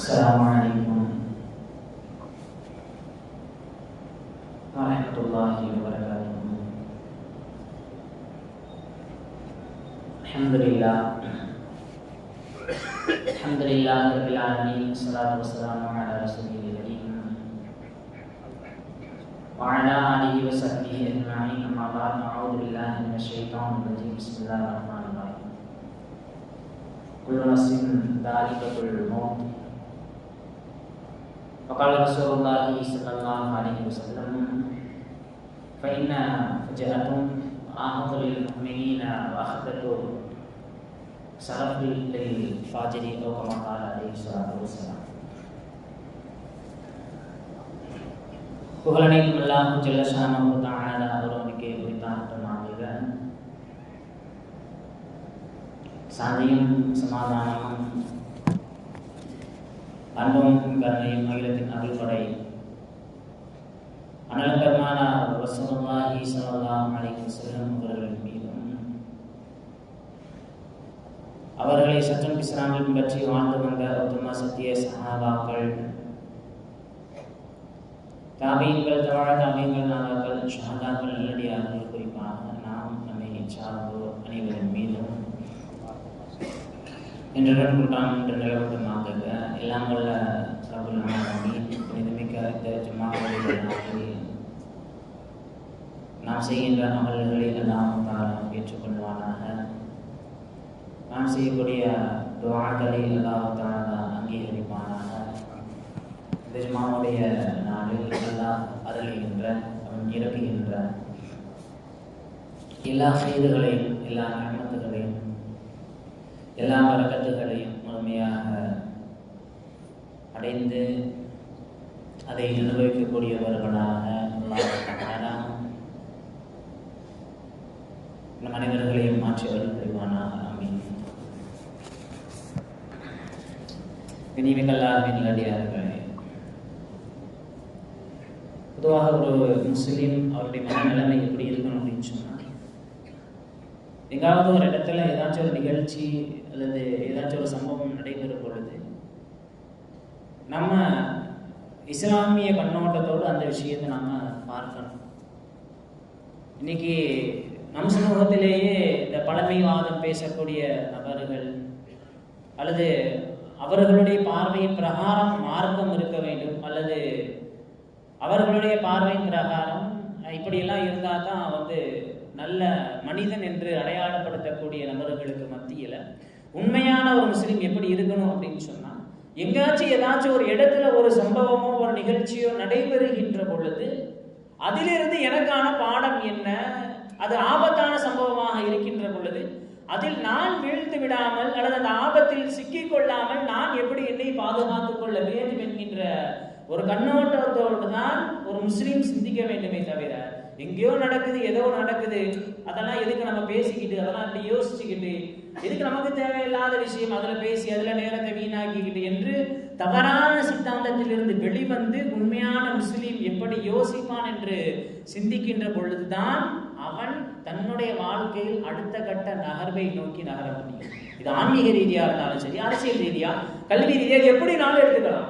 السلام عليكم. ورحمة الله وبركاته. الحمد لله. الحمد لله رب العالمين والصلاة والسلام على رسوله الكريم. وعلى آله وصحبه أجمعين أما بعد أعوذ بالله من الشيطان الرجيم. بسم الله الرحمن الرحيم. كل نفس ذائقة الموت وقال رسول الله صلى الله عليه وسلم فإن فجأة آهض للمؤمنين وأخذت سرف للفاجر أو كما قال عليه الصلاة والسلام புகழனைக்கும் எல்லாம் ஜெல்லஷானு தான ஒருவனுக்கு உரித்தாட்டமாக சாந்தியும் சமாதானமும் அன்பமும் கருணையும் அகிலத்தின் அருள்படை அனலங்கரமான ரசூலுல்லாஹி ஸல்லல்லாஹு அலைஹி வஸல்லம் அவர்கள் மீதும். அவர்களை சற்றும் பிஸ்ராமில் பின்பற்றி வாழ்ந்து வந்த உத்தம சத்திய சஹாபாக்கள். தாபியங்கள் தவாழ தாபியங்கள் நாதாக்கள் ஷஹாதாக்கள் நல்லடியார்கள் குறிப்பாக நாம் நம்மை சார்ந்தோர் அனைவரின் மீதும். என்றுடன் குட்டான் என்று நிலவட்டமாக எல்லாம் வல்ல ரபுல் ஆலமீன் புனிதமிக்க இந்த ஜும்மாவுடைய நாளில் நாம் செய்கின்ற அமல்களை எல்லாம் தாரம் ஏற்றுக்கொள்வானாக. நாம் செய்யக்கூடிய துவாக்களை அல்லாஹ் அங்கீகரிப்பானாக. இந்த ஜும்மாவுடைய நாளில் அல்லாஹ் அருளுகின்ற அவன் இறக்குகின்ற எல்லா செய்திகளையும் எல்லா அமத்துகளையும் எல்லா வரக்கத்துகளையும் முழுமையாக அடைந்து அதை நிர்வகிக்கக்கூடியவர்களாக நம் அனைவர்களையும் மாற்றி அருள் புரிவானாக. அமீன் இனிமைகளாவின் பொதுவாக ஒரு முஸ்லீம் அவருடைய மனநிலைமை எப்படி இருக்கணும் அப்படின்னு சொன்னால் எங்காவது ஒரு இடத்துல ஏதாச்சும் ஒரு நிகழ்ச்சி அல்லது ஏதாச்சும் ஒரு சம்பவம் நடைபெறும் பொழுது நம்ம இஸ்லாமிய கண்ணோட்டத்தோடு அந்த விஷயத்தை நம்ம பார்க்கணும். இன்னைக்கு நம் சமூகத்திலேயே இந்த பழமைவாதம் பேசக்கூடிய நபர்கள் அல்லது அவர்களுடைய பார்வையின் பிரகாரம் மார்க்கம் இருக்க வேண்டும் அல்லது அவர்களுடைய பார்வையின் பிரகாரம் இப்படியெல்லாம் இருந்தால் தான் வந்து நல்ல மனிதன் என்று அடையாளப்படுத்தக்கூடிய நபர்களுக்கு மத்தியில் உண்மையான ஒரு முஸ்லீம் எப்படி இருக்கணும் அப்படின்னு சொன்னால் எங்காச்சும் ஏதாச்சும் ஒரு இடத்துல ஒரு சம்பவமோ ஒரு நிகழ்ச்சியோ நடைபெறுகின்ற பொழுது அதிலிருந்து எனக்கான பாடம் என்ன அது ஆபத்தான சம்பவமாக இருக்கின்ற பொழுது அதில் நான் வீழ்ந்து விடாமல் அல்லது அந்த ஆபத்தில் சிக்கிக் கொள்ளாமல் நான் எப்படி என்னை பாதுகாத்துக் கொள்ள வேண்டும் என்கின்ற ஒரு கண்ணோட்டத்தோடு தான் ஒரு முஸ்லீம் சிந்திக்க வேண்டுமே தவிர எங்கேயோ நடக்குது ஏதோ நடக்குது அதெல்லாம் எதுக்கு நம்ம பேசிக்கிட்டு அதெல்லாம் அப்படி யோசிச்சுக்கிட்டு எதுக்கு நமக்கு தேவையில்லாத விஷயம்? அதில் பேசி அதில் நேரத்தை வீணாக்கிக்கிட்டு என்று தவறான சித்தாந்தத்திலிருந்து வெளிவந்து உண்மையான முஸ்லீம் எப்படி யோசிப்பான் என்று சிந்திக்கின்ற பொழுதுதான் அவன் தன்னுடைய வாழ்க்கையில் அடுத்த கட்ட நகர்வை நோக்கி நகர முடியும். இது ஆன்மீக ரீதியா இருந்தாலும் சரி அரசியல் ரீதியா கல்வி ரீதியாக எப்படி நாளும் எடுத்துக்கலாம்?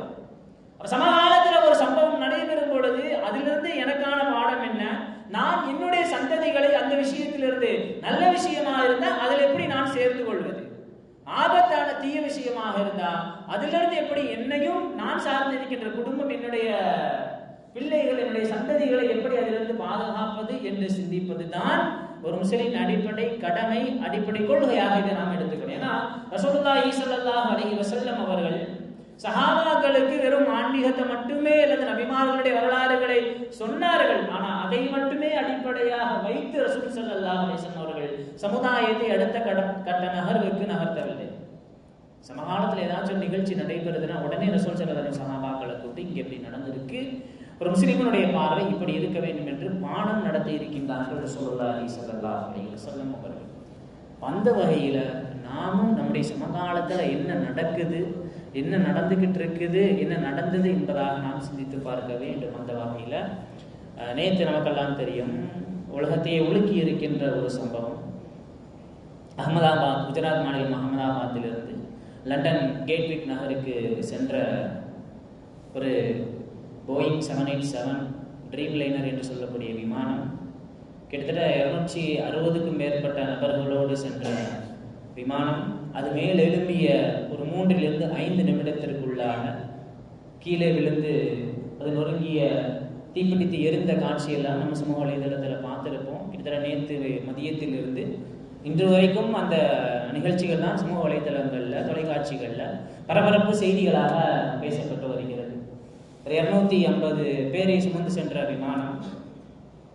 சமகாலத்தில் ஒரு சம்பவம் நடைபெறும் பொழுது அதிலிருந்து எனக்கான பாடம் என்ன? நான் என்னுடைய சந்ததிகளை அந்த விஷயத்திலிருந்து நல்ல விஷயமா இருந்தால் அதில் எப்படி நான் சேர்த்து கொள்வது? ஆபத்தான தீய விஷயமாக இருந்தா அதிலிருந்து எப்படி என்னையும் நான் சார்ந்து இருக்கின்ற குடும்பம் என்னுடைய பிள்ளைகள் என்னுடைய சந்ததிகளை எப்படி அதிலிருந்து பாதுகாப்பது என்று சிந்திப்பது தான் ஒரு முஸ்லிம் அடிப்படை கடமை அடிப்படை கொள்கையாக இதை நாம் எடுத்துக்கணும். ஏன்னா ரசோல்லா ஈசல்லா அலி வசல்லம் அவர்கள் சஹாபாக்களுக்கு வெறும் ஆன்மீகத்தை மட்டுமே அல்லது நபிமார்களுடைய வரலாறுகளை சொன்னார்கள். ஆனா அதை மட்டுமே அடிப்படையாக வைத்து ரசூல் சல்லாஹ் அலிசன் அவர்கள் சமுதாயத்தை அடுத்த கட கட்ட நகர்வுக்கு நகர்த்தவில்லை. சமகாலத்தில் ஏதாச்சும் நிகழ்ச்சி நடைபெறுதுன்னா உடனே ரசூல் சல்லா சஹாபாக்களை கூட்டி இங்கே எப்படி நடந்திருக்கு? ஒரு முஸ்லிம்களுடைய பார்வை இப்படி இருக்க வேண்டும் என்று பாடம் நடத்தி இருக்கின்றார்கள் ரசூல்லா அலி சல்லா அலி வசல்லம் அவர்கள். அந்த வகையில் நாமும் நம்முடைய சமகாலத்தில் என்ன நடக்குது? என்ன நடந்துகிட்டு இருக்குது என்ன நடந்தது என்பதாக நாம் சிந்தித்து பார்க்க வேண்டும் அந்த வகையில். நேற்று நமக்கெல்லாம் தெரியும் உலகத்தையே உலுக்கி இருக்கின்ற ஒரு சம்பவம். அகமதாபாத் குஜராத் மாநிலம் அகமதாபாத்திலிருந்து லண்டன் கேட்விக் நகருக்கு சென்ற ஒரு Boeing seven eight seven dreamliner என்று சொல்லக்கூடிய விமானம் கிட்டத்தட்ட இருநூற்றி அறுபதுக்கும் மேற்பட்ட நபர்களோடு சென்ற விமானம். அது மேல் எழும்பிய ஒரு மூன்றிலிருந்து ஐந்து நிமிடத்திற்குள்ளான கீழே விழுந்து அது நொறுங்கிய தீப்பிடித்து எரிந்த காட்சியெல்லாம் நம்ம சமூக வலைதளத்தில் பார்த்துருப்போம். கிட்டத்தட்ட நேற்று மதியத்திலிருந்து இன்று வரைக்கும் அந்த நிகழ்ச்சிகள் தான் சமூக வலைதளங்களில் தொலைக்காட்சிகளில் பரபரப்பு செய்திகளாக பேசப்பட்டு வருகிறது. ஒரு இரநூத்தி ஐம்பது பேரை சுமந்து சென்ற விமானம்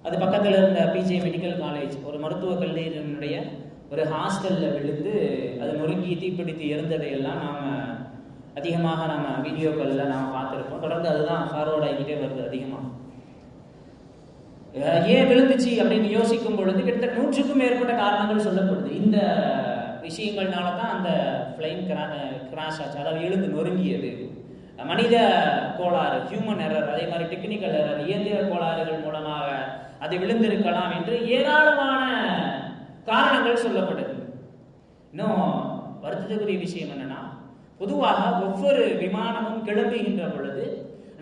அது பக்கத்தில் இருந்த பிஜே மெடிக்கல் காலேஜ் ஒரு மருத்துவக் கல்லூரியினுடைய ஒரு ஹாஸ்டலில் விழுந்து அது நொறுங்கி தீப்பிடித்து எரிந்ததை எல்லாம் நாம் அதிகமாக நம்ம வீடியோக்களில் நாம் பார்த்துருப்போம். தொடர்ந்து அதுதான் ஃபார்வர்ட் ஆகிக்கிட்டே வருது அதிகமாக ஏன் விழுந்துச்சு அப்படின்னு யோசிக்கும் பொழுது கிட்டத்தட்ட நூற்றுக்கும் மேற்பட்ட காரணங்கள் சொல்லப்படுது. இந்த விஷயங்கள்னால தான் அந்த ஃப்ளைன் கிராஷ் ஆச்சு. அதாவது எழுந்து நொறுங்கியது. மனித கோளாறு ஹியூமன் எரர் அதே மாதிரி டெக்னிக்கல் எரர் இயந்திர கோளாறுகள் மூலமாக அது விழுந்திருக்கலாம் என்று ஏராளமான காரணங்கள் சொல்லப்பட்டது. இன்னும் வருத்தத்துக்குரிய விஷயம் என்னன்னா பொதுவாக ஒவ்வொரு விமானமும் கிளம்புகின்ற பொழுது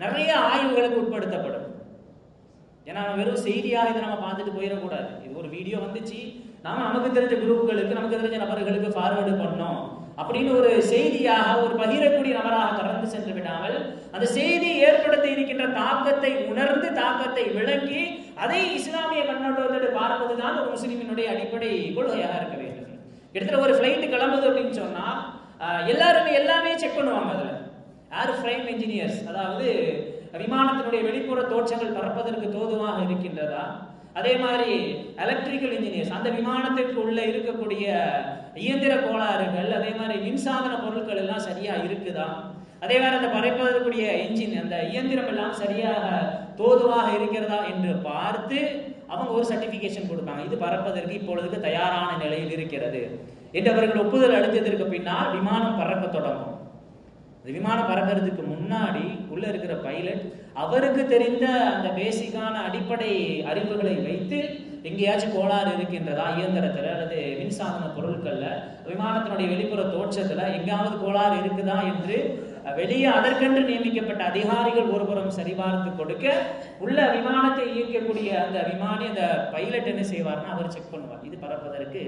நிறைய ஆய்வுகளுக்கு உட்படுத்தப்படும். ஏன்னா நம்ம வெறும் செய்தியாக இதை நம்ம பார்த்துட்டு போயிடக்கூடாது. இது ஒரு வீடியோ வந்துச்சு. நாம நமக்கு தெரிஞ்ச குரூப்களுக்கு நமக்கு தெரிஞ்ச நபர்களுக்கு ஃபார்வேர்டு பண்ணோம். அப்படின்னு ஒரு செய்தியாக ஒரு பகிரக்கூடிய நபராக கடந்து சென்று விடாமல் அந்த செய்தி ஏற்படுத்தி இருக்கின்ற தாக்கத்தை உணர்ந்து தாக்கத்தை விளங்கி அதை இஸ்லாமிய கண்ணோட்டத்தோடு பார்ப்பதுதான் ஒரு முஸ்லீமினுடைய அடிப்படை கொள்கையாக இருக்க வேண்டும். கிட்டத்தட்ட ஒரு ஃப்ளைட் கிளம்புது அப்படின்னு சொன்னால் எல்லாருமே எல்லாமே செக் பண்ணுவாங்க அதில். ஏர் ஃப்ரைம் இன்ஜினியர்ஸ் அதாவது விமானத்தினுடைய வெளிப்புற தோற்றங்கள் பறப்பதற்கு தோதுவாக இருக்கின்றதா? அதே மாதிரி எலக்ட்ரிக்கல் இன்ஜினியர்ஸ் அந்த விமானத்திற்கு உள்ளே இருக்கக்கூடிய இயந்திர கோளாறுகள் அதே மாதிரி மின்சாதன பொருட்கள் எல்லாம் சரியாக இருக்குதா? அதே மாதிரி அந்த பறைப்பதற்குரிய என்ஜின் அந்த இயந்திரம் எல்லாம் சரியாக தோதுவாக இருக்கிறதா என்று பார்த்து அவங்க ஒரு சர்டிபிகேஷன் கொடுப்பாங்க இது பறப்பதற்கு இப்பொழுதுக்கு தயாரான நிலையில் இருக்கிறது என்று அவர்கள் ஒப்புதல் அளித்ததற்கு பின்னால் விமானம் பறக்க தொடங்கும். விமானம் பறக்கிறதுக்கு முன்னாடி உள்ள இருக்கிற பைலட் அவருக்கு தெரிந்த அந்த பேசிக்கான அடிப்படை அறிவுகளை வைத்து எங்கேயாச்சும் கோளாறு இருக்கின்றதா இயந்திரத்துல அல்லது மின்சாதன பொருட்கள்ல விமானத்தினுடைய வெளிப்புற தோற்றத்துல எங்காவது கோளாறு இருக்குதா என்று வெளியே அதற்கென்று நியமிக்கப்பட்ட அதிகாரிகள் ஒருபுறம் சரிபார்த்து கொடுக்க உள்ள விமானத்தை இயக்கக்கூடிய அந்த விமானி அந்த பைலட் என்ன செய்வார்னா அவர் செக் பண்ணுவார். இது பறப்பதற்கு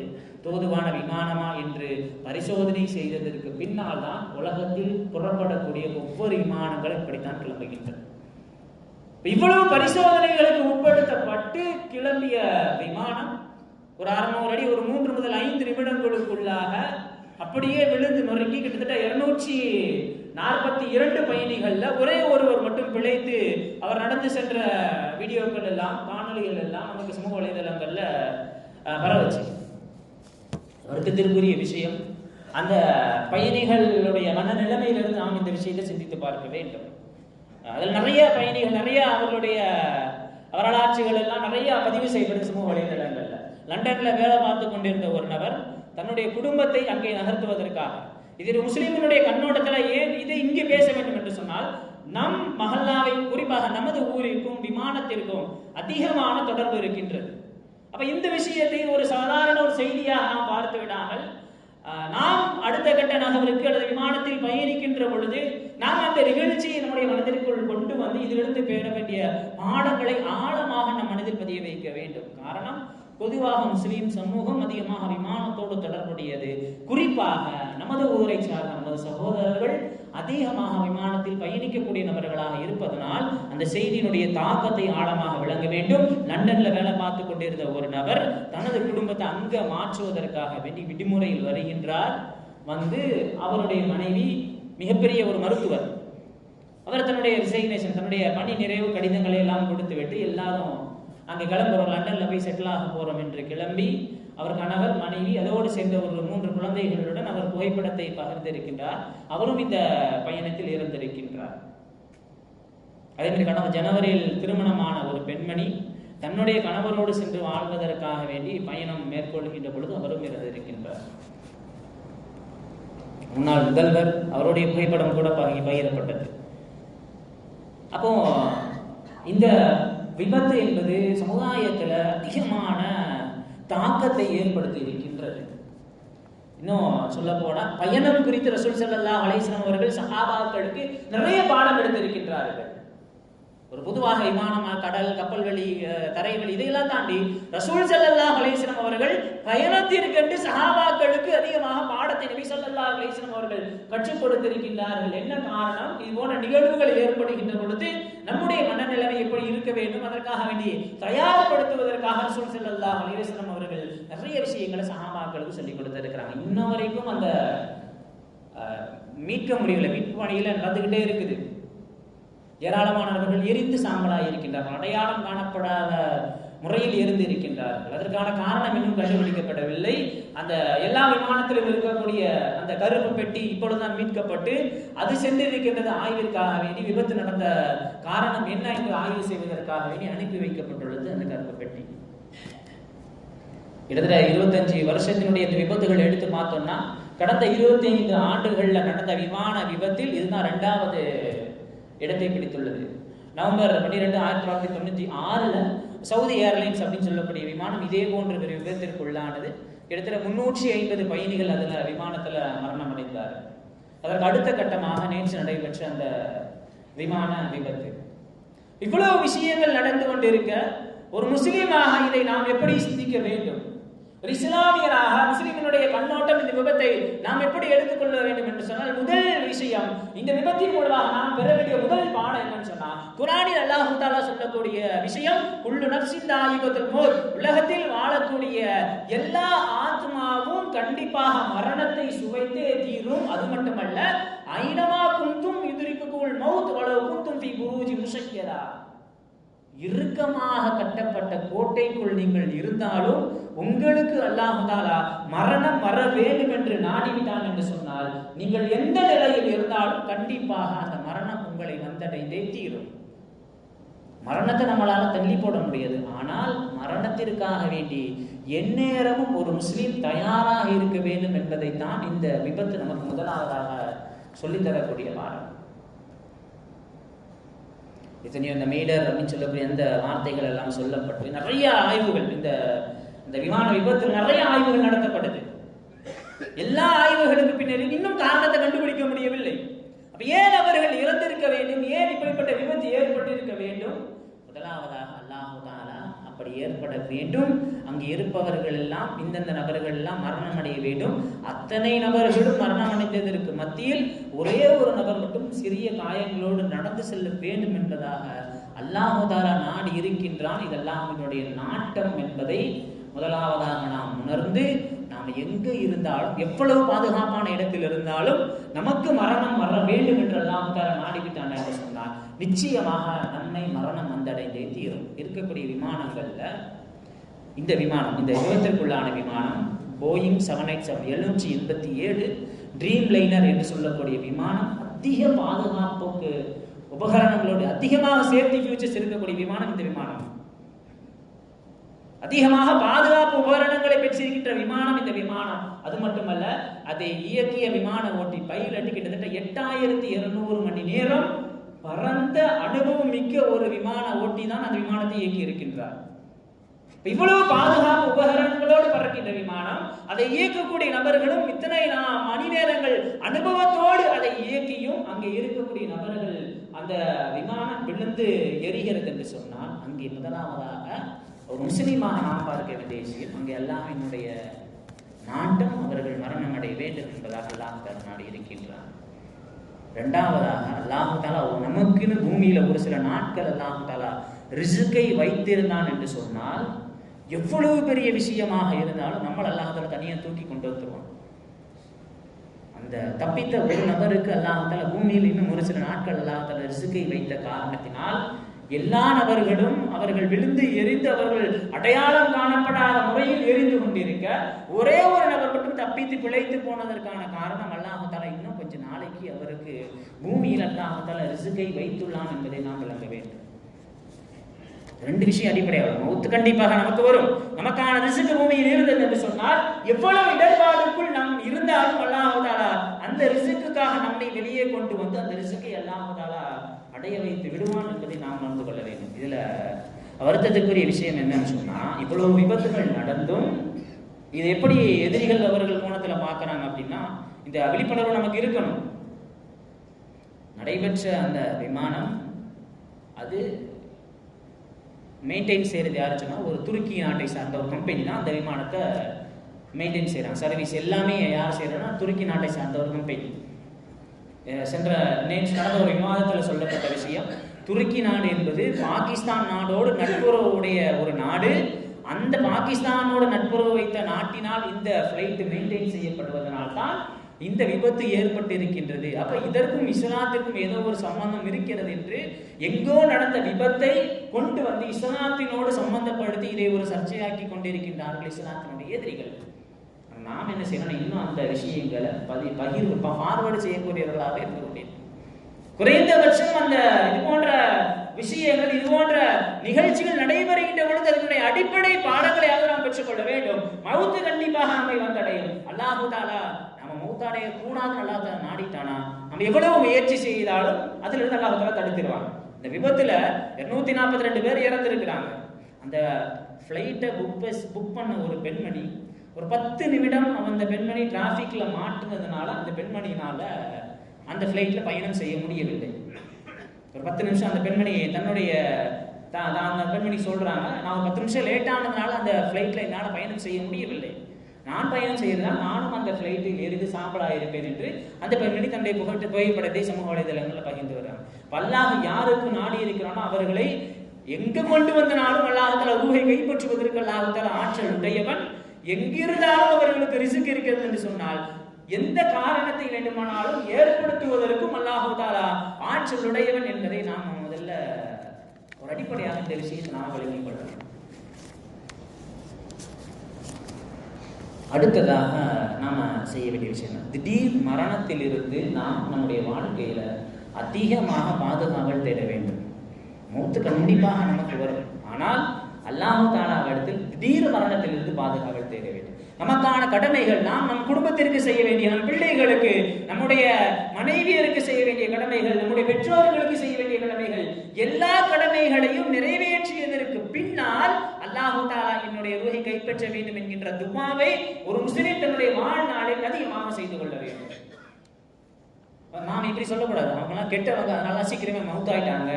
தோதுவான விமானமா என்று பரிசோதனை செய்ததற்கு பின்னால் தான் உலகத்தில் புறப்படக்கூடிய ஒவ்வொரு விமானங்களும் இப்படித்தான் கிளம்புகின்றன. இவ்வளவு பரிசோதனைகளுக்கு உட்படுத்தப்பட்டு கிளம்பிய விமானம் ஒரு அறுநூறு அடி ஒரு மூன்று முதல் ஐந்து நிமிடங்களுக்குள்ளாக அப்படியே விழுந்து நொறுங்கி கிட்டத்தட்ட இருநூற்றி நாற்பத்தி இரண்டு பயணிகள்ல ஒரே ஒருவர் மட்டும் பிழைத்து அவர் நடந்து சென்ற வீடியோக்கள் எல்லாம் காணொலிகள் எல்லாம் நமக்கு சமூக வலைதளங்கள்ல அஹ், பரவச்சு வருத்தத்திற்குரிய விஷயம். அந்த பயணிகளுடைய மனநிலைமையிலிருந்து நாம் இந்த விஷயத்தை சிந்தித்து பார்க்க வேண்டும். அதில் நிறைய பயணிகள் நிறைய அவர்களுடைய வரலாற்றுகள் எல்லாம் நிறைய பதிவு செய்யப்படுது சமூக வலைதளங்கள்ல. லண்டன்ல வேலை பார்த்து கொண்டிருந்த ஒரு நபர் தன்னுடைய குடும்பத்தை அங்கே நகர்த்துவதற்காக இது முஸ்லிம்களுடைய கண்ணோட்டத்தில் ஏன் இதை இங்கே பேச வேண்டும் என்று சொன்னால் நம் மஹல்லாவை குறிப்பாக நமது ஊரிற்கும் விமானத்திற்கும் அதிகமான தொடர்பு இருக்கின்றது. அப்ப இந்த விஷயத்தை ஒரு சாதாரண ஒரு செய்தியாக நாம் பார்த்து விடாமல் நாம் அடுத்த கட்ட நகருக்கு அல்லது விமானத்தில் பயணிக்கின்ற பொழுது நாம் அந்த நிகழ்ச்சியை நம்முடைய மனதிற்குள் கொண்டு வந்து இதிலிருந்து பெற வேண்டிய பாடங்களை ஆழமாக நம் மனதில் பதிய வைக்க வேண்டும். காரணம் பொதுவாக முஸ்லீம் சமூகம் அதிகமாக விமானத்தோடு தொடர்புடையது. குறிப்பாக நமது ஊரை சார்ந்த நமது சகோதரர்கள் அதிகமாக விமானத்தில் பயணிக்கக்கூடிய நபர்களாக இருப்பதனால் அந்த செய்தியினுடைய தாக்கத்தை ஆழமாக விளங்க வேண்டும். லண்டன்ல வேலை பார்த்து கொண்டிருந்த ஒரு நபர் தனது குடும்பத்தை அங்க மாற்றுவதற்காக வேண்டி விடுமுறையில் வருகின்றார். வந்து அவருடைய மனைவி மிகப்பெரிய ஒரு மருத்துவர். அவர் தன்னுடைய ரிசைக்னேஷன் தன்னுடைய பணி நிறைவு கடிதங்களை எல்லாம் கொடுத்து விட்டு எல்லாரும் அங்கே கிளம்புறோம் லண்டன்ல போய் செட்டில் ஆக போறோம் என்று கிளம்பி அவர் கணவர் மனைவி அதோடு சேர்ந்த ஒரு மூன்று குழந்தைகளுடன் அவர் புகைப்படத்தை பகிர்ந்திருக்கின்றார். அவரும் இந்த பயணத்தில் இருந்திருக்கின்றார் அதே மாதிரி கணவர் ஜனவரியில் திருமணமான ஒரு பெண்மணி தன்னுடைய கணவரோடு சென்று வாழ்வதற்காக வேண்டி பயணம் மேற்கொள்கின்ற பொழுது அவரும் இருந்திருக்கின்றார் முன்னாள் முதல்வர் அவருடைய புகைப்படம் கூட பகி பகிரப்பட்டது. அப்போ இந்த விபத்து என்பது சமுதாயத்தில் அதிகமான தாக்கத்தை ஏற்படுத்தி இருக்கின்றது. இன்னும் சொல்ல போனால் பயணம் குறித்து ரசூல் ஸல்லல்லாஹு அலைஹி அவர்கள் சஹாபாக்களுக்கு நிறைய பாடம் எடுத்திருக்கின்றார்கள். ஒரு பொதுவாக விமானம் கடல் கப்பல் வழி தரை வழி இதையெல்லாம் தாண்டி ரசூல் செல்லல்லா அலைஹி அவர்கள் பயணத்திற்கென்று சஹாபாக்களுக்கு அதிகமாக பாடத்தை நபி ஸல்லல்லாஹு அலைஹி அவர்கள் கற்றுக் கொடுத்திருக்கின்றார்கள். என்ன காரணம்? இது போன்ற நிகழ்வுகள் ஏற்படுகின்ற பொழுது நம்முடைய மனநிலைமை எப்படி இருக்க வேண்டும்? அதற்காக வேண்டி தயார்படுத்துவதற்காக ரசூல் செல்லல்லா அலைஹி அவர்கள் நிறைய விஷயங்களை சஹாபாக்களுக்கு சொல்லிக் கொடுத்திருக்கிறாங்க. இன்ன வரைக்கும் அந்த மீட்க முடியல மீட்பு பணியில நடந்துகிட்டே இருக்குது. ஏராளமானவர்கள் எரிந்து சாம்பலாக இருக்கின்றார்கள் அடையாளம் காணப்படாத முறையில் எரிந்து இருக்கின்றார்கள் அதற்கான காரணம் இன்னும் கண்டுபிடிக்கப்படவில்லை. அந்த எல்லா விமானத்திலும் இருக்கக்கூடிய அந்த கருப்பு பெட்டி இப்பொழுதுதான் மீட்கப்பட்டு அது சென்றிருக்கின்றது ஆய்விற்காக வேண்டி விபத்து நடந்த காரணம் என்ன என்று ஆய்வு செய்வதற்காக வேண்டி அனுப்பி வைக்கப்பட்டுள்ளது அந்த கருப்பு பெட்டி. கிட்டத்தட்ட இருபத்தஞ்சு வருஷத்தினுடைய இந்த விபத்துகள் எடுத்து பார்த்தோம்னா கடந்த இருபத்தி ஐந்து ஆண்டுகளில் நடந்த விமான விபத்தில் இதுதான் ரெண்டாவது இடத்தை பிடித்துள்ளது. நவம்பர் பன்னிரெண்டு ஆயிரத்தி தொள்ளாயிரத்தி தொண்ணூற்றி ஆறில் சவுதி ஏர்லைன்ஸ் அப்படின்னு சொல்லக்கூடிய விமானம் இதே போன்ற ஒரு விபத்திற்கு உள்ளானது. கிட்டத்தட்ட முன்னூற்றி ஐம்பது பயணிகள் அதில் விமானத்தில் மரணம் அடைந்தார் அதற்கு அடுத்த கட்டமாக நேற்று நடைபெற்ற அந்த விமான விபத்து. இவ்வளவு விஷயங்கள் நடந்து கொண்டிருக்க ஒரு முஸ்லீமாக இதை நாம் எப்படி சிந்திக்க வேண்டும்? ஒரு இஸ்லாமியராக முஸ்லிமினுடைய கண்ணோட்டம் இந்த விபத்தை நாம் எப்படி எடுத்துக்கொள்ள வேண்டும் என்று சொன்னால் முதல் விஷயம் இந்த விபத்தின் மூலமாக நாம் பெற வேண்டிய முதல் பாடம் என்னன்னு சொன்னா குரானில் அல்லாஹு தாலா சொல்லக்கூடிய விஷயம் குள்ளு நப்சின் தாயிகத்துல் போல் உலகத்தில் வாழக்கூடிய எல்லா ஆத்மாவும் கண்டிப்பாக மரணத்தை சுவைத்தே தீரும். அது மட்டுமல்ல ஐனமா குந்தும் எதிரிக்குள் மவுத் வளவு குந்தும் பி குருஜி முஷக்கியதா இறுக்கமாக கட்டப்பட்ட கோட்டைக்குள் நீங்கள் இருந்தாலும் உங்களுக்கு அல்லாமதாலா மரணம் வர வேண்டும் என்று நாடிவிட்டான் என்று சொன்னால் நீங்கள் எந்த நிலையில் இருந்தாலும் கண்டிப்பாக அந்த மரணம் உங்களை வந்தடைந்தே தீரும் மரணத்தை நம்மளால தள்ளி போட முடியாது. ஆனால் மரணத்திற்காக வேண்டி எந்நேரமும் ஒரு முஸ்லீம் தயாராக இருக்க வேண்டும் என்பதைத்தான் இந்த விபத்து நமக்கு முதலாவதாக சொல்லித்தரக்கூடிய பாடம். எத்தனையோ இந்த மீடர் அப்படின்னு சொல்லக்கூடிய அந்த வார்த்தைகள் எல்லாம் சொல்லப்பட்டு நிறைய ஆய்வுகள். இந்த இந்த விமான விபத்தில் நிறைய ஆய்வுகள் நடத்தப்படுது எல்லா ஆய்வுகளுக்கு பின்னரும் இன்னும் காரணத்தை கண்டுபிடிக்க முடியவில்லை. அப்ப ஏன் அவர்கள் இறந்திருக்க வேண்டும்? ஏன் இப்படிப்பட்ட விபத்து ஏற்பட்டிருக்க வேண்டும்? முதலாவதாக அல்லாஹுதான் அப்படி ஏற்பட வேண்டும். அங்கு இருப்பவர்கள் எல்லாம் இந்தந்த நபர்கள் எல்லாம் மரணம் அடைய வேண்டும். அத்தனை நபர்களும் மரணம் அடைந்ததற்கு மத்தியில் ஒரே ஒரு நபர் மட்டும் சிறிய காயங்களோடு நடந்து செல்ல வேண்டும் என்பதாக அல்லாஹு நாடு இருக்கின்றான். இதெல்லாம் அவனுடைய நாட்டம் என்பதை முதலாவதாக நாம் உணர்ந்து நாம் எங்கு இருந்தாலும் எவ்வளவு பாதுகாப்பான இடத்தில் இருந்தாலும் நமக்கு மரணம் வர வேண்டும் என்று அல்லாஹு தாலா நாடிவிட்டான். நிச்சயமாக நம்மை மரணம் வந்தடைந்தே தீரும். இருக்கக்கூடிய விமானங்களில் இந்த விமானம் இந்த விபத்திற்குள்ளான விமானம் போயிங் செவன் எயிட் செவன் எழுநூற்றி எண்பத்தி ஏழு ட்ரீம் லைனர் என்று சொல்லக்கூடிய விமானம் அதிக பாதுகாப்புக்கு உபகரணங்களோடு அதிகமாக சேஃப்டி ஃபியூச்சர்ஸ் இருக்கக்கூடிய விமானம் இந்த விமானம். அதிகமாக பாதுகாப்பு உபகரணங்களை பெற்றிருக்கின்ற விமானம் இந்த விமானம். அது மட்டுமல்ல அதை இயக்கிய விமான ஓட்டி பைலட் கிட்டத்தட்ட எட்டாயிரத்தி இருநூறு மணி நேரம் பரந்த அனுபவம் மிக்க ஒரு விமான ஓட்டி தான் அந்த விமானத்தை இயக்கி இருக்கின்றார் இவ்வளவு பாதுகாப்பு உபகரணங்களோடு பறக்கின்ற விமானம் அதை இயக்கக்கூடிய நபர்களும் இத்தனை மணி நேரங்கள் அனுபவத்தோடு அதை இயக்கியும் அங்கே இருக்கக்கூடிய நபர்கள் அந்த விமானம் விழுந்து எரிகிறது என்று சொன்னால் அங்கே முதலாவதாக ஒரு முஸ்லீமாக நாம் பார்க்க வேண்டிய விஷயம் அங்கே என்னுடைய நாட்டம் அவர்கள் மரணம் அடைய வேண்டும் என்பதாக எல்லாம் நாடு இருக்கின்றார் ரெண்டாவதாக அல்லாஹு தாலா நமக்குன்னு பூமியில ஒரு சில நாட்கள் அல்லாஹு தாலா ரிசுக்கை வைத்திருந்தான் என்று சொன்னால் எவ்வளவு பெரிய விஷயமாக இருந்தாலும் நம்மள அல்லாஹால தனியாக தூக்கி கொண்டு வந்துருவோம் அந்த தப்பித்த ஒரு நபருக்கு அல்லாஹ் தாலா பூமியில் இன்னும் ஒரு சில நாட்கள் அல்லாஹ் ரிசுக்கை வைத்த காரணத்தினால் எல்லா நபர்களும் அவர்கள் விழுந்து எரிந்து அவர்கள் அடையாளம் காணப்படாத முறையில் எரிந்து கொண்டிருக்க ஒரே ஒரு நபர் மட்டும் தப்பித்து பிழைத்து போனதற்கான காரணம் அல்லாஹால அவருக்கு பூமியில் அல்லாஹால தாலா ரிசுக்கை வைத்துள்ளான் என்பதை நாம் விளங்க வேண்டும். ரெண்டு விஷயம் அடிப்படையாகும் மௌத்து கண்டிப்பாக நமக்கு வரும். நமக்கான ரிசுக்கு பூமியில் இருந்தது என்று சொன்னால் எவ்வளவு இடர்பாடுக்குள் நாம் இருந்தாலும் அல்லாஹாலா அந்த ரிசுக்குக்காக நம்மை வெளியே கொண்டு வந்து அந்த ரிசுக்கை அல்லாஹாலா அடைய வைத்து விடுவான் என்பதை நாம் உணர்ந்து கொள்ள வேண்டும். இதுல வருத்தத்துக்குரிய விஷயம் என்னன்னு சொன்னா இவ்வளவு விபத்துகள் நடந்தும் இது எப்படி எதிரிகள் அவர்கள் கோணத்துல பாக்குறாங்க அப்படின்னா இந்த விழிப்புணர்வு நமக்கு இருக்கணும். நடைபெற்ற அந்த விமானம் அது மெயின்டைன் செய்கிறது யாரு சொன்னால் ஒரு துருக்கி நாட்டை சார்ந்த ஒரு கம்பெனி தான் அந்த விமானத்தை மெயின்டைன் செய்கிறாங்க சர்வீஸ் எல்லாமே யார் செய்கிறாங்கன்னா துருக்கி நாட்டை சார்ந்த ஒரு கம்பெனி சென்ற நேற்று நடந்த ஒரு விவாதத்தில் சொல்லப்பட்ட விஷயம் துருக்கி நாடு என்பது பாகிஸ்தான் நாடோடு நட்புறவுடைய ஒரு நாடு. அந்த பாகிஸ்தானோட நட்புறவு வைத்த நாட்டினால் இந்த ஃப்ளைட் மெயின்டைன் செய்யப்படுவதனால் தான் இந்த விபத்து ஏற்பட்டு இருக்கின்றது அப்ப இதற்கும் இஸ்லாத்திற்கும் ஏதோ ஒரு சம்பந்தம் இருக்கிறது என்று எங்கோ நடந்த விபத்தை கொண்டு வந்து இஸ்லாத்தினோடு சம்பந்தப்படுத்தி இதை ஒரு சர்ச்சையாக்கி கொண்டிருக்கின்றார்கள் இஸ்லாத்தினுடைய எதிரிகள். நாம் என்ன செய்யணும்? இன்னும் அந்த விஷயங்களை பதி பகிர்வு ஃபார்வர்டு செய்யக்கூடியவர்களாக இருக்க முடியும் குறைந்தபட்சம் அந்த இது போன்ற விஷயங்கள் இது போன்ற நிகழ்ச்சிகள் நடைபெறுகின்ற பொழுது அதனுடைய அடிப்படை பாடங்களையாவது நாம் பெற்றுக்கொள்ள வேண்டும். மவுத்து கண்டிப்பாக நம்மை வந்தடையும். அல்லாஹு தாலா மௌத்தாடைய கூடாது அல்லாஹ் நாடிட்டானா? நம்ம எவ்வளவு முயற்சி செய்தாலும் அதுல இருந்து அல்லாஹ் இந்த விபத்துல இருநூத்தி நாற்பத்தி ரெண்டு பேர் இறந்துருக்கிறாங்க. அந்த ஃப்ளைட்டை புக் புக் பண்ண ஒரு பெண்மணி ஒரு பத்து நிமிடம் அந்த பெண்மணி டிராஃபிக்ல மாட்டுனதுனால அந்த பெண்மணியினால் அந்த ஃப்ளைட்ல பயணம் செய்ய முடியவில்லை. ஒரு பத்து நிமிஷம் அந்த பெண்மணி தன்னுடைய தான் தான் அந்த பெண்மணி சொல்றாங்க நான் ஒரு பத்து நிமிஷம் லேட் ஆனதுனால அந்த ஃப்ளைட்ல என்னால் பயணம் செய்ய முடியவில்லை. நான் பயணம் செய்ததால் நானும் அந்த ஃப்ளைட்டில் எரிந்து சாம்பலா இருப்பேன் என்று அந்த பெண்மணி தன்னுடைய புகழ்ந்து புகைப்படத்தை சமூக வலைதளங்களில் பகிர்ந்து வர்றாங்க. வல்லாக யாருக்கு நாடி இருக்கிறானோ அவர்களை எங்கு கொண்டு வந்தனாலும் அல்லாஹால ஊகை கைப்பற்றுவதற்கு அல்லாஹத்தால் ஆற்றல் உடையவன் எங்கிருந்தாலும் அவர்களுக்கு ரிசுக்கு இருக்கிறது என்று சொன்னால் எந்த காரணத்தை வேண்டுமானாலும் ஏற்படுத்துவதற்கும் அல்லாஹு தாலா ஆற்றல் உடையவன் என்பதை நாம் முதல்ல ஒரு அடிப்படையாக இந்த விஷயத்தை நாம் விளங்கிக் கொள்ளலாம் அடுத்ததாக நாம செய்ய வேண்டிய விஷயம் தான். திடீர் மரணத்திலிருந்து நாம் நம்முடைய வாழ்க்கையில அதிகமாக பாதுகாவல் தேட வேண்டும். மூத்து கண்டிப்பாக நமக்கு வரும். ஆனால் அல்லாஹு தாலாவிடத்தில் திடீர் மரணத்திலிருந்து பாதுகாவல் தேட வேண்டும். நமக்கான கடமைகள் நாம் நம் குடும்பத்திற்கு செய்ய வேண்டிய நம் பிள்ளைகளுக்கு நம்முடைய மனைவியருக்கு செய்ய வேண்டிய கடமைகள் நம்முடைய பெற்றோர்களுக்கு செய்ய வேண்டிய கடமைகள் எல்லா கடமைகளையும் நிறைவேற்றிய பின்னால் அல்லாஹு தாலா என்னுடைய ரூஹை கைப்பற்ற வேண்டும் என்கின்ற துவாவை ஒரு முஸ்லிம் தன்னுடைய வாழ்நாளில் அதிகமாக செய்து கொள்ள வேண்டும். நாம் இப்படி சொல்லக்கூடாது. அவங்கெல்லாம் கெட்டவங்க அதனால சீக்கிரமே மவுத் ஆயிட்டாங்க.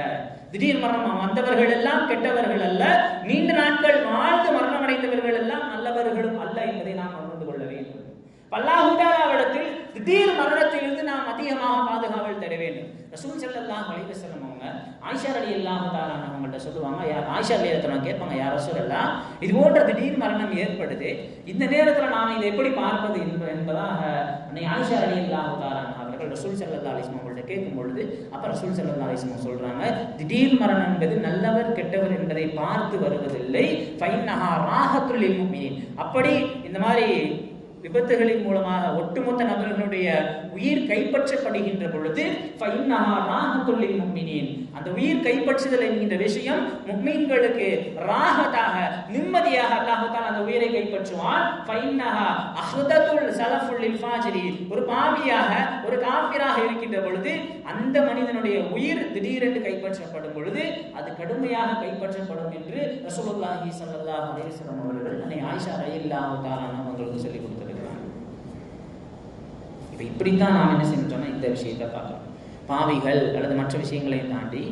திடீர் மரணம் வந்தவர்கள் எல்லாம் கெட்டவர்கள் அல்ல. நீண்ட நாட்கள் வாழ்ந்து மரணம் அடைந்தவர்கள் எல்லாம் நல்லவர்களும் அல்ல என்பதை நாம் உணர்ந்து கொள்ள வேண்டும். பல்லாஹுடாலாவிடத்தில் திடீர் மரணத்திலிருந்து நாம் அதிகமாக பாதுகாவல் தர வேண்டும். ரசூல் ஸல்லல்லாஹு அலைஹி வஸல்லம் ஆயிஷா அலி தஆலா அவங்கள்ட்ட சொல்லுவாங்க. யார் ஆயிஷா ரலியல்லாஹு கேட்பாங்க. யார் சொல்லலாம் இது போன்ற திடீர் மரணம் ஏற்படுது. இந்த நேரத்தில் நாம் இதை எப்படி பார்ப்பது என்ப- என்பதாக அன்னை ஆயிஷா அலி தஆலா அவர்கள் ரசூல் ஸல்லல்லாஹு அலைஹி அவங்கள்ட்ட கேட்கும் பொழுது அப்புறம் ரசூல் ஸல்லல்லாஹு அலைஹி சொல்கிறாங்க சொல்றாங்க திடீர் மரணம் என்பது நல்லவர் கெட்டவர் என்பதை பார்த்து வருவதில்லை. ஃபைன்னஹா ராஹத்துல் அப்படி இந்த மாதிரி விபத்துகளின் மூலமாக ஒட்டுமொத்த நபர்களுடைய உயிர் கைப்பற்றப்படுகின்ற பொழுது ஃபைன்னஹா ராஹத்துல் லில் முன்னினேன் அந்த உயிர் கைப்பற்றுதல் என்கின்ற விஷயம் முக்மீன்களுக்கு ராகத்தாக நிம்மதியாக அல்லாஹ் அந்த உயிரை கைப்பற்றுவான். ஒரு பாவியாக ஒரு காஃபிராக இருக்கின்ற பொழுது அந்த மனிதனுடைய உயிர் திடீரென்று கைப்பற்றப்படும் பொழுது அது கடுமையாக கைப்பற்றப்படும் என்று ரசூலுல்லாஹி ஸல்லல்லாஹு அலைஹி வஸல்லம் அவர்கள் அன்னை ஆயிஷா ரலியல்லாஹு தஆலா அவங்களுக்கு சொல்லிக் கொடுத்திருக்கிறாங்க இப்போ இப்படித்தான் நாம் என்ன செய்யணும் இந்த விஷயத்தை பார்க்கலாம் பாவிகள் அல்லது மற்ற விஷயங்களை தாண்டி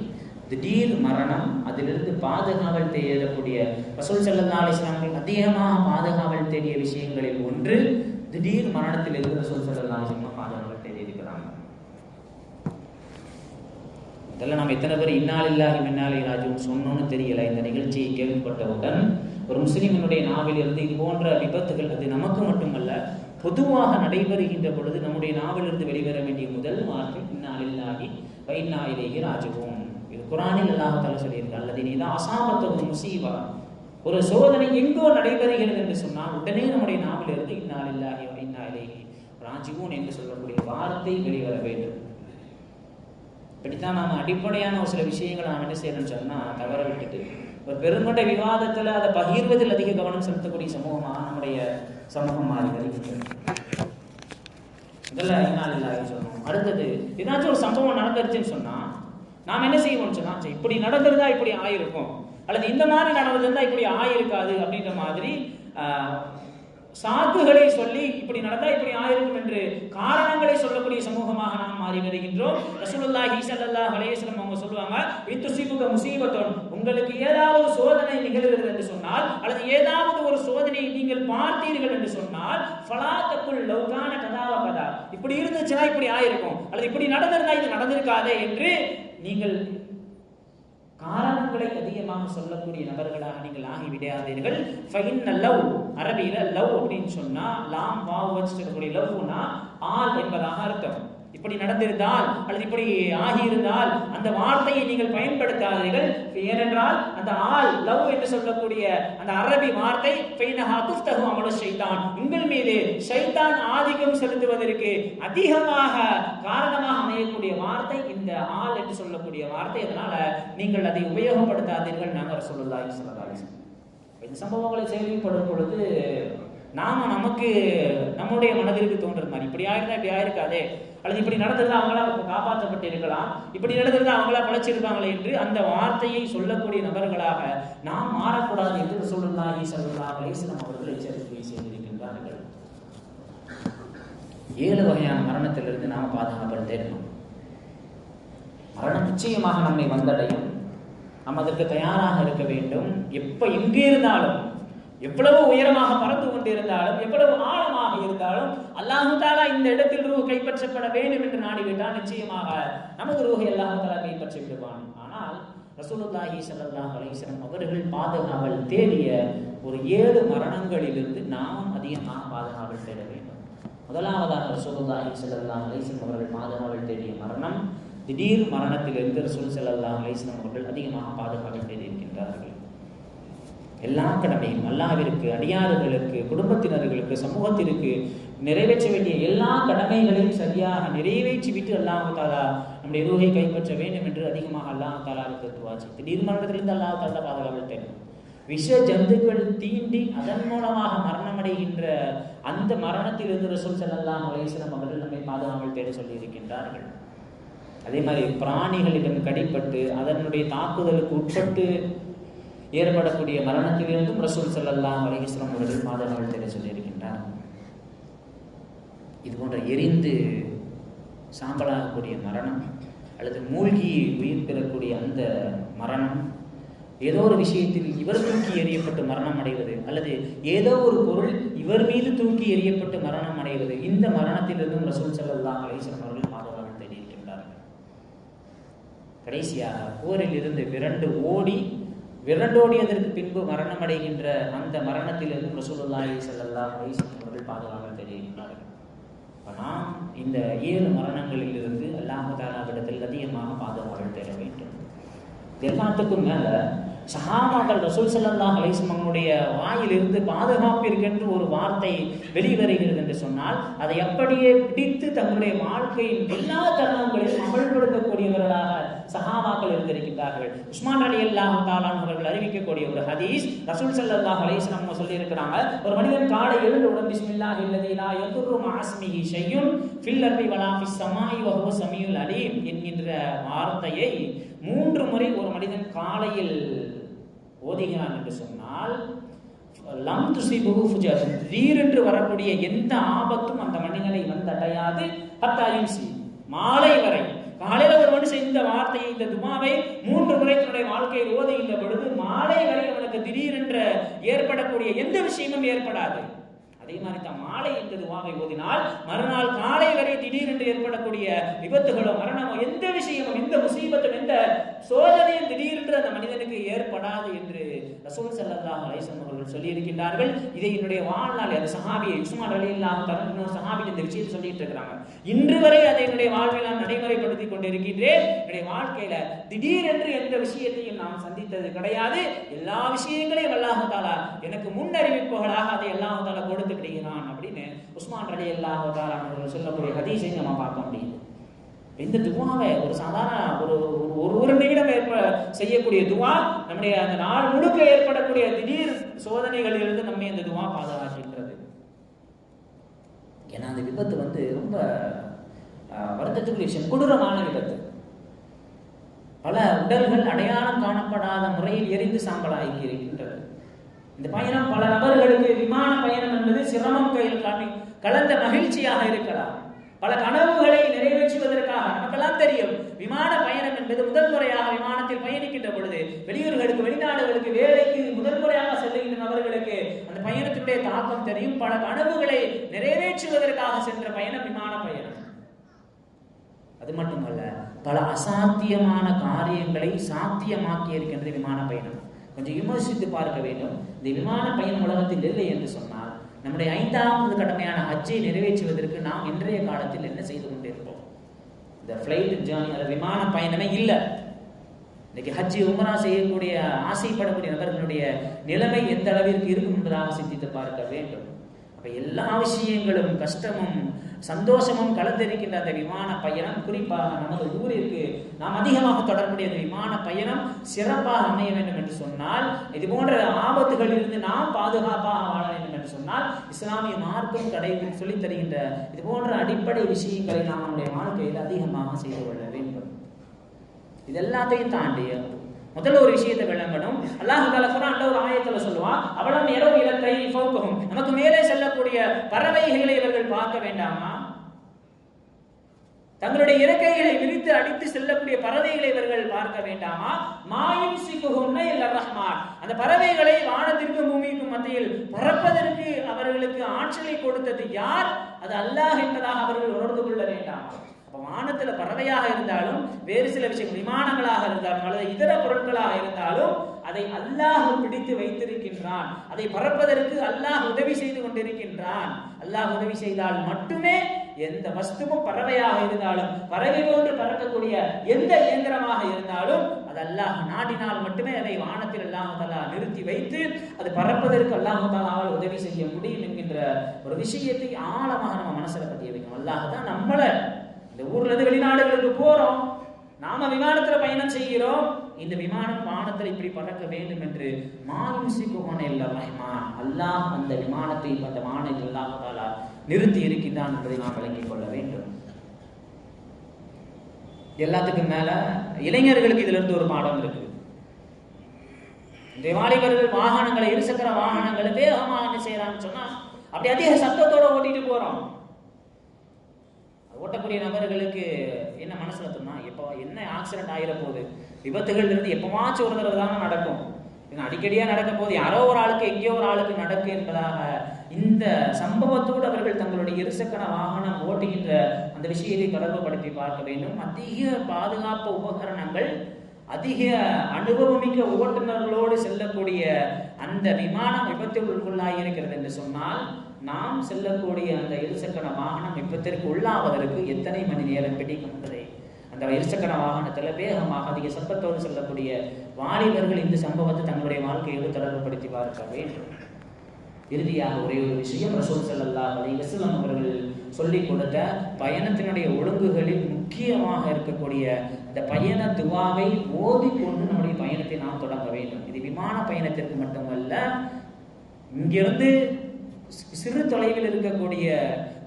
திடீர் மரணம் அதிலிருந்து பாதுகாவல் தேடக்கூடிய வசூல் ஸல்லல்லாஹு அலைஹி அதிகமாக பாதுகாவல் தேடிய விஷயங்களில் ஒன்று திடீர் மரணத்திலிருந்து வசூல் ஸல்லல்லாஹு அலைஹி பாதுகாவல் தேடி இருக்கிறாங்க. இதெல்லாம் நம்ம எத்தனை பேர் இன்னால் இல்லாத மின்னாலி ராஜுன்னு சொன்னோன்னு தெரியல. இந்த நிகழ்ச்சியை கேள்விப்பட்டவுடன் ஒரு முஸ்லிமினுடைய நாவிலிருந்து இது போன்ற விபத்துகள் அது நமக்கு மட்டுமல்ல பொதுவாக நடைபெறுகின்ற பொழுது நம்முடைய நாவலிருந்து வெளிவர வேண்டிய முதல் வார்த்தை இன்னால் வைநாயிலேயே ராஜுவோம் இது குரானில் அல்லாஹால தலை சொல்லியிருக்கு அல்லது நீ தான் அசாபத்த முசீவா ஒரு சோதனை எங்கோ நடைபெறுகிறது என்று சொன்னால் உடனே நம்முடைய நாவிலிருந்து இன்னால் வைநாயிலேயே ராஜுவோன் என்று சொல்லக்கூடிய வார்த்தை வெளிவர வேண்டும். இப்படித்தான் நாம அடிப்படையான ஒரு சில விஷயங்களை நாம் என்ன செய்யணும்னு சொன்னால் தவற விட்டுட்டு ஒரு பெருங்கொண்ட விவாதத்துல அதை பகிர்வதில் அதிக கவனம் செலுத்தக்கூடிய சமூகமாக நம்முடைய சமூகம் மாறி வருகிறது. இதெல்லாம் இன்னால் இல்லாத சொல்லணும். அடுத்தது ஏதாச்சும் ஒரு சம்பவம் நடந்துருச்சுன்னு சொன்னா நாம் என்ன செய்வோம்னு சொன்னா சரி, இப்படி நடந்திருந்தா இப்படி ஆயிருக்கும் அல்லது இந்த மாதிரி நடந்திருந்தா இப்படி ஆயிருக்காது அப்படின்ற மாதிரி ஆஹ், சாக்குகளை சொல்லி இப்படி நடந்தா இப்படி ஆயிருக்கும் என்று காரணங்களை சொல்லக்கூடிய சமூகமாக நாம் மாறி வருகின்றோம். ரசூலுல்லா ஸல்லல்லாஹு அலைஹி அவங்க சொல்லுவாங்க இத்துசிபுக முசீபத்தோன். உங்களுக்கு ஏதாவது சோதனை நிகழ்கிறது என்று சொன்னால் அல்லது ஏதாவது ஒரு சோதனையை நீங்கள் பார்த்தீர்கள் என்று சொன்னால் ஃபலாத்தக்குள் லௌகான கதாவ கதா. இப்படி இருந்துச்சுன்னா இப்படி ஆயிருக்கும். அல்லது இப்படி நடந்திருந்தா இது நடந்திருக்காதே என்று நீங்கள் காரணங்களை அதிகமாக சொல்லக்கூடிய நபர்களாக நீங்கள் ஆகிவிடாதீர்கள் ஃபைன் லவ் அரபியில் லவ் அப்படின்னு சொன்னால் லாம் வாவ் வச்சுருக்கக்கூடிய லவ்னா ஆல் என்பதாக அர்த்தம். இப்படி நடந்திருந்தால் அல்லது இப்படி ஆகியிருந்தால் அந்த வார்த்தையை நீங்கள் பயன்படுத்தாதீர்கள். ஏனென்றால் அந்த ஆள் லவ் என்று சொல்லக்கூடிய அந்த அரபி வார்த்தை ஃபைனஹா அமலு ஷைத்தான். உங்கள் மீது சைத்தான் ஆதிக்கம் செலுத்துவதற்கு அதிகமாக காரணமாக அமையக்கூடிய வார்த்தை இந்த ஆள் என்று சொல்லக்கூடிய வார்த்தை. அதனால நீங்கள் அதை உபயோகப்படுத்தாதீர்கள். நாங்கள் சொல்லலாம் சொல்லலாம் இந்த சம்பவங்களை செயல்படும் பொழுது நாம நமக்கு நம்முடைய மனதிற்கு தோன்றது மாதிரி. இப்படி ஆயிருந்தா இப்படி ஆயிருக்காதே. அல்லது இப்படி நடந்திருந்தா அவங்களா காப்பாற்றப்பட்டு இருக்கலாம் இப்படி நடந்திருந்தா அவங்களா பழைச்சிருப்பாங்களே என்று அந்த வார்த்தையை சொல்லக்கூடிய நபர்களாக நாம் மாறக்கூடாது என்று ரசூலுல்லாஹி ஸல்லல்லாஹு அலைஹி அவர்கள் எச்சரிக்கை செய்திருக்கின்றார்கள். ஏழு வகையான மரணத்திலிருந்து நாம் பாதுகாப்பு தேடணும் மரணம் நிச்சயமாக நம்மை வந்தடையும். நாம் அதற்கு தயாராக இருக்க வேண்டும். எப்ப எங்கே இருந்தாலும் எவ்வளவு உயரமாக பறந்து கொண்டிருந்தாலும் எவ்வளவு ஆழமாக இருந்தாலும் அல்லாஹு தாலா இந்த இடத்தில் ரூ கைப்பற்றப்பட வேண்டும் என்று நாடிவிட்டால் நிச்சயமாக நமது ரூஹை அல்லாஹு தாலா கைப்பற்றி விடுவான். ஆனால் ரசூலுல்லாஹி சல்லாஹ் அலைஹி அவர்கள் பாதுகாவல் தேடிய ஒரு ஏழு மரணங்களிலிருந்து நாம் அதிகமாக பாதுகாவல் தேட வேண்டும். முதலாவதாக ரசூலுல்லாஹி சல்லாஹ் அலைஹி அவர்கள் பாதுகாவல் தேடிய மரணம் திடீர் மரணத்திலிருந்து ரசூல் சல்லாஹ் அலைஹி அவர்கள் அதிகமாக பாதுகாவல் தேடி இருக்கின்றார்கள். எல்லா கடமையும் அல்லாவிற்கு அடியாறுகளுக்கு குடும்பத்தினர்களுக்கு சமூகத்திற்கு நிறைவேற்ற வேண்டிய எல்லா கடமைகளையும் சரியாக நிறைவேற்றி விட்டு அல்லாஹ் தாலா நம்முடைய ரூகை கைப்பற்ற வேண்டும் என்று அதிகமாக அல்லாஹ் தாலாவுக்கு துவாச்சு திடீர் மரணத்திலிருந்து அல்லாஹ் தாலா பாதுகாவல் தேடும் விஷ ஜந்துக்கள் தீண்டி அதன் மூலமாக மரணமடைகின்ற அந்த மரணத்திலிருந்து ரசூல் ஸல்லல்லாஹு அலைஹி வஸல்லம் அவர்கள் நம்மை பாதுகாவல் தேட சொல்லி இருக்கின்றார்கள் அதே மாதிரி பிராணிகளிடம் கடிப்பட்டு அதனுடைய தாக்குதலுக்கு உட்பட்டு ஏற்படக்கூடிய மரணத்திலிருந்தும் ரசூல் ஸல்லல்லாஹு அலைஹி அவர்கள் பாதுகாவல் தேட சொல்லியிருக்கின்றார் இது போன்ற எரிந்து சாம்பலாகக்கூடிய மரணம் அல்லது மூழ்கி உயிர் பெறக்கூடிய அந்த மரணம் ஏதோ ஒரு விஷயத்தில் இவர் தூக்கி எறியப்பட்டு மரணம் அடைவது அல்லது ஏதோ ஒரு பொருள் இவர் மீது தூக்கி எறியப்பட்டு மரணம் அடைவது இந்த மரணத்திலிருந்தும் ரசூல் ஸல்லல்லாஹு அலைஹி அவர்கள் பாதுகாப்பு தேடி இருக்கின்றார்கள் கடைசியாக போரில் இருந்து விரண்டு ஓடி விரண்டோடியதற்கு பின்பு மரணம் அடைகின்ற அந்த மரணத்திலிருந்து ரசூலுல்லாஹி ஸல்லல்லாஹு அலைஹி அவர்கள் பாதுகாக்க தெரிவிக்கிறார்கள் இப்போ நாம் இந்த ஏழு மரணங்களிலிருந்து அல்லாஹு தாலாவிடத்தில் அதிகமாக பாதுகாவல் தேட வேண்டும். எல்லாத்துக்கும் மேல சஹாபாக்கள் ரசூல் ஸல்லல்லாஹு அலிஸ்மனுடைய வாயிலிருந்து பாதுகாப்பிற்கென்று ஒரு வார்த்தை வெளிவருகிறது என்று சொன்னால் அதை அப்படியே பிடித்து தங்களுடைய வாழ்க்கையின் எல்லா தருணங்களையும் அமல்படுத்தக்கூடியவர்களாக சஹாபாக்கள் இருந்திருக்கின்றார்கள். உஸ்மான் அலி அல்லாஹ் தாலான் அவர்கள் அறிவிக்கக்கூடிய ஒரு ஹதீஸ் ரசூல் ஸல்லல்லாஹு அலைஹி நம்ம சொல்லியிருக்கிறாங்க. ஒரு மனிதன் காலை எழுந்தவுடன் பிஸ்மில்லாஹி அல்லதி லா யதுர்ரு மஅஸ்மிஹி ஷையுன் ஃபில் அர்தி வலா ஃபிஸ் ஸமாஇ அலீம் என்கின்ற வார்த்தையை மூன்று முறை ஒரு மனிதன் காலையில் ஓதுகிறான் என்று சொன்னால் லம் துசிபுஹு ஃபுஜர் வீரென்று வரக்கூடிய எந்த ஆபத்தும் அந்த மனிதனை வந்தடையாது பத்தாயும் செய்யும் மாலை வரை. காலையில ஒரு மனுஷன் இந்த வார்த்தையை இந்த துமாவை மூன்று முறை தன்னுடைய வாழ்க்கையில் ஓதுகின்ற பொழுது மாலை வரை அவனுக்கு திடீரென்று ஏற்படக்கூடிய எந்த விஷயமும் ஏற்படாது. அதே மாதிரி தான் மாலை இந்த துவாவை ஓதினால் மறுநாள் காலை வரை திடீரென்று ஏற்படக்கூடிய விபத்துகளோ மரணமோ எந்த விஷயமும் எந்த முசீபத்தும் எந்த சோதனையும் திடீரென்று அந்த மனிதனுக்கு ஏற்படாது என்று ரசூல் ஸல்லல்லாஹு அலைசன் அவர்கள் சொல்லியிருக்கின்றார்கள். இதை என்னுடைய வாழ்நாள் அந்த சஹாபி உஸ்மான் அலி இல்லாம தரணும் சஹாபி இந்த விஷயத்தை சொல்லிட்டு இருக்கிறாங்க இன்று வரை அதை என்னுடைய வாழ்வில் நான் நடைமுறைப்படுத்தி கொண்டிருக்கின்றேன். என்னுடைய வாழ்க்கையில திடீரென்று எந்த விஷயத்தையும் நாம் சந்தித்தது கிடையாது. எல்லா விஷயங்களையும் அல்லாஹாலா எனக்கு எனக்கு முன்னறிவிப்புகளாக அதை எல்லாம் தாலா கொடுத்து விடுகிறான் அப்படின்னு உஸ்மான் ரலி அல்லாஹாலா அவர்கள் சொல்லக்கூடிய ஹதீஸை நம்ம பார்க்க முடியுது. இந்த துவாவை ஒரு சாதாரண ஒரு ஒரு- ஒரு நிமிடம் ஏற்ப செய்யக்கூடிய துவா நம்முடைய அந்த நாள் முழுக்க ஏற்படக்கூடிய திடீர் சோதனைகளிலிருந்து நம்மை அந்த துவா பாதுகாக்கின்றது. ஏன்னா அந்த விபத்து வந்து ரொம்ப வருத்தத்துக்குரிய விஷயம். கொடூரமான விபத்து. பல உடல்கள் அடையாளம் காணப்படாத முறையில் எரிந்து சாம்பலாகி இருக்கின்றது இந்த பயணம் பல நபர்களுக்கு விமான பயணம் என்பது சிரமம் கையில் காமி கலந்த மகிழ்ச்சியாக இருக்கலாம். பல கனவுகளை நிறைவேற்றுவதற்காக நமக்கெல்லாம் தெரியும் விமான பயணம் என்பது முதல் முறையாக விமானத்தில் பயணிக்கின்ற பொழுது வெளியூர்களுக்கு வெளிநாடுகளுக்கு வேலைக்கு முதல் முறையாக செல்லுகின்ற நபர்களுக்கு அந்த பயணத்தினுடைய தாக்கம் தெரியும். பல கனவுகளை நிறைவேற்றுவதற்காக சென்ற பயணம் விமான பயணம். அது மட்டுமல்ல பல அசாத்தியமான காரியங்களை சாத்தியமாக்கி இருக்கின்றது விமான பயணம். கொஞ்சம் விமர்சித்து பார்க்க வேண்டும். இந்த விமான பயணம் உலகத்தில் இல்லை என்று சொன்னால் நம்முடைய ஐந்தாவது கடமையான ஹஜ்ஜை நிறைவேற்றுவதற்கு நாம் இன்றைய காலத்தில் என்ன செய்து கொண்டிருப்போம்? இந்த ஃப்ளைட் ஜேர்னி அல்லது விமான பயணமே இல்லை. இன்னைக்கு ஹஜ்ஜி உமரா செய்யக்கூடிய ஆசைப்படக்கூடிய நபர்களுடைய நிலைமை எந்த அளவிற்கு இருக்கும் என்பதாக சிந்தித்து பார்க்க வேண்டும். அப்ப எல்லா விஷயங்களும் கஷ்டமும் சந்தோஷமும் கலந்திருக்கின்ற அந்த விமான பயணம் குறிப்பாக நமது ஊரிற்கு நாம் அதிகமாக தொடர்புடைய அந்த விமான பயணம் சிறப்பாக அமைய வேண்டும் என்று சொன்னால் இது போன்ற ஆபத்துகளிலிருந்து நாம் பாதுகாப்பாக வாழ வேண்டும். என்று சொன்னால் இஸ்லாமிய மார்க்கம் கடை சொல்லித் தருகின்ற இது போன்ற அடிப்படை விஷயங்களை நாம் நம்முடைய வாழ்க்கையில் அதிகமாக செய்து கொள்ள வேண்டும். இது எல்லாத்தையும் தாண்டிய முதல்ல ஒரு விஷயத்தை விளங்கணும். அல்லாஹு தால குரான்ல ஒரு ஆயத்துல சொல்லுவான் அவளும் இரவு இலக்கை நமக்கு மேலே செல்லக்கூடிய பறவைகளை இவர்கள் பார்க்க வேண்டாமா? தங்களுடைய இறக்கைகளை விரித்து அடித்து செல்லக்கூடிய பறவைகளை இவர்கள் பார்க்க வேண்டாமா? மாயும் சிக்குகுன்ன இல்ல ரஹ்மான். அந்த பறவைகளை வானத்திற்கு பூமிக்கும் மத்தியில் பறப்பதற்கு அவர்களுக்கு ஆற்றலை கொடுத்தது யார்? அது அல்லாஹ் என்பதாக அவர்கள் உணர்ந்து கொள்ள வேண்டாமா? வானத்துல பறவையாக இருந்தாலும் வேறு சில விஷயம் விமானங்களாக இருந்தாலும் அல்லது இதர பொருட்களாக இருந்தாலும் அதை அல்லாஹ் பிடித்து வைத்திருக்கின்றான். அதை பறப்பதற்கு அல்லாஹ் உதவி செய்து கொண்டிருக்கின்றான். அல்லாஹ் உதவி செய்தால் மட்டுமே எந்த வஸ்துவும் பறவையாக இருந்தாலும் பறவை போன்று பறக்கக்கூடிய எந்த இயந்திரமாக இருந்தாலும் அது அல்லாஹ் நாடினால் மட்டுமே அதை வானத்தில் அல்லாஹ் நிறுத்தி வைத்து அது பறப்பதற்கு அல்லாமதலாவால் உதவி செய்ய முடியும் என்கின்ற ஒரு விஷயத்தை ஆழமாக நம்ம மனசில் பதிய வைக்கணும். அல்லாஹ் தான் நம்மளை இந்த ஊர்ல இருந்து வெளிநாடுகளுக்கு போறோம். நாம விமானத்துல பயணம் செய்கிறோம். இந்த விமானம் வானத்தில் இப்படி பறக்க வேண்டும் என்று மாயுசிக்குமான இல்ல ரஹ்மான். அல்லாஹ் அந்த விமானத்தை அந்த வானத்தில் அல்லாஹாலா நிறுத்தி இருக்கின்றான் என்பதை நாம் விளங்கிக் கொள்ள வேண்டும். எல்லாத்துக்கும் மேல இளைஞர்களுக்கு இதுல இருந்து ஒரு பாடம் இருக்கு இந்த வாலிபர்கள் வாகனங்களை இருசக்கர வாகனங்களை வேகமாக என்ன செய்யறான்னு சொன்னா அப்படி அதிக சத்தத்தோட ஓட்டிட்டு போறோம். ஓட்டக்கூடிய நபர்களுக்கு என்ன மனசுல தோணும் எப்போ என்ன ஆக்சிடென்ட் ஆகிற போகுது விபத்துகள் இருந்து எப்பவாச்சும் ஒரு தடவை தானே நடக்கும். இது அடிக்கடியா நடக்க போது யாரோ ஒரு ஆளுக்கு எங்கேயோ ஒரு ஆளுக்கு நடக்கு என்பதாக இந்த சம்பவத்தோடு அவர்கள் தங்களுடைய இருசக்கர வாகனம் ஓட்டுகின்ற அந்த விஷயத்தை தொடர்புபடுத்தி பார்க்க வேண்டும். அதிக பாதுகாப்பு உபகரணங்கள் அதிக அனுபவமிக்க ஓட்டுநர்களோடு செல்லக்கூடிய அந்த விமானம் விபத்துக்குள்ளாகி இருக்கிறது என்று சொன்னால் நாம் செல்லக்கூடிய அந்த இருசக்கர வாகனம் விபத்திற்கு உள்ளாவதற்கு எத்தனை மணி நேரம் பிடிக்கும் என்பதை அந்த இருசக்கர வாகனத்தில் வேகமாக அதிக சத்தத்தோடு செல்லக்கூடிய வாலிபர்கள் இந்த சம்பவத்தை தங்களுடைய வாழ்க்கையோடு தொடர்புபடுத்தி பார்க்க வேண்டும். இறுதியாக ஒரே ஒரு விஷயம் ரசூல் ஸல்லல்லாஹு அலைஹி அவர்கள் சொல்லிக் கொடுத்த பயணத்தினுடைய ஒழுங்குகளில் முக்கியமாக இருக்கக்கூடிய இந்த பயண துவாவை ஓதிக்கொண்டு நம்முடைய பயணத்தை நாம் தொடங்க வேண்டும். இது விமான பயணத்திற்கு மட்டுமல்ல இங்கிருந்து சிறு தொலைவில் இருக்கக்கூடிய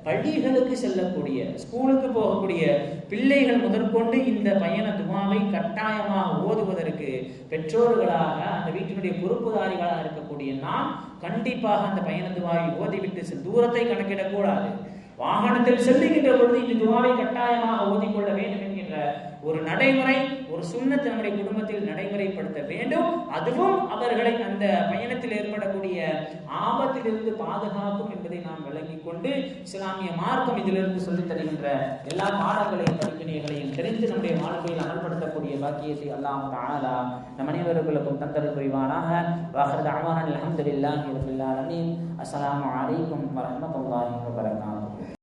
பள்ளிகளுக்கு செல்லக்கூடிய ஸ்கூலுக்கு போகக்கூடிய பிள்ளைகள் முதற்கொண்டு இந்த பயண துமாவை கட்டாயமாக ஓதுவதற்கு பெற்றோர்களாக அந்த வீட்டினுடைய பொறுப்புதாரிகளாக இருக்கக்கூடிய நாம் கண்டிப்பாக அந்த பயண துமாவை ஓதிவிட்டு தூரத்தை கணக்கிடக்கூடாது வாகனத்தில் செல்லுகின்ற பொழுது இந்த துவாவை கட்டாயமாக ஓதிக்கொள்ள வேண்டும் ஒரு நடைமுறை ஒரு சுண்ணத்தை நம்முடைய குடும்பத்தில் நடைமுறைப்படுத்த வேண்டும். அதுவும் அவர்களை அந்த பயணத்தில் ஏற்படக்கூடிய ஆபத்திலிருந்து பாதுகாக்கும் என்பதை நாம் விளங்கிக் கொண்டு இஸ்லாமிய மார்க்கம் இதிலிருந்து சொல்லித் தருகின்ற எல்லா பாடங்களையும் படிப்பினைகளையும் தெரிந்து நம்முடைய வாழ்க்கையில் அமல்படுத்தக்கூடிய பாக்கியத்தை அல்லாம தானதா நம் அனைவர்களுக்கும் தந்தல் புரிவானாக. வாஹர் தஅவானா அல்ஹம்துலில்லாஹி ரப்பில் ஆலமீன். அஸ்ஸலாமு அலைக்கும் வரஹ்மத்துல்லாஹி